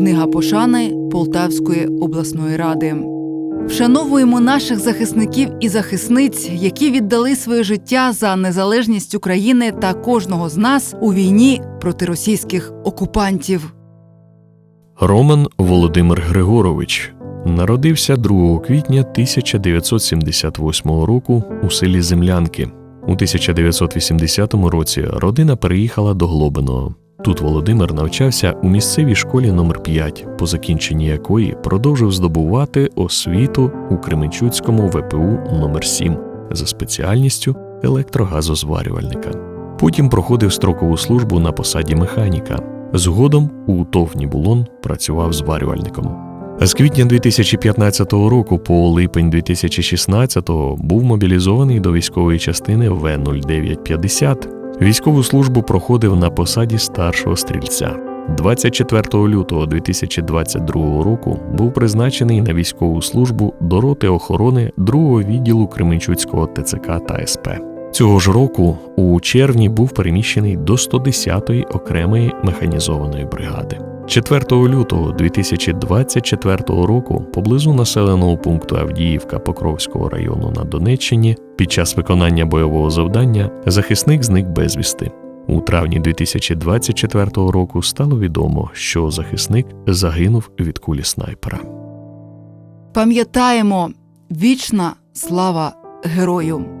Книга пошани Полтавської обласної ради. Вшановуємо наших захисників і захисниць, які віддали своє життя за незалежність України та кожного з нас у війні проти російських окупантів. Роман Володимир Григорович народився 2 квітня 1978 року у селі Землянки. У 1980 році родина переїхала до Глобиного. Тут Володимир навчався у місцевій школі номер 5 по закінченні якої продовжив здобувати освіту у Кременчуцькому ВПУ номер 7 за спеціальністю електрогазозварювальника. Потім проходив строкову службу на посаді механіка. Згодом у ТОВ «Нібулон» працював зварювальником. З квітня 2015 року по липень 2016 був мобілізований до військової частини В-0950. Військову службу проходив на посаді старшого стрільця. 24 лютого 2022 року був призначений на військову службу до роти охорони 2-го відділу Кременчуцького ТЦК та СП. Цього ж року у червні був переміщений до 110-ї окремої механізованої бригади. 4 лютого 2024 року поблизу населеного пункту Авдіївка Покровського району на Донеччині під час виконання бойового завдання захисник зник безвісти. У травні 2024 року стало відомо, що захисник загинув від кулі снайпера. Пам'ятаємо вічна слава герою!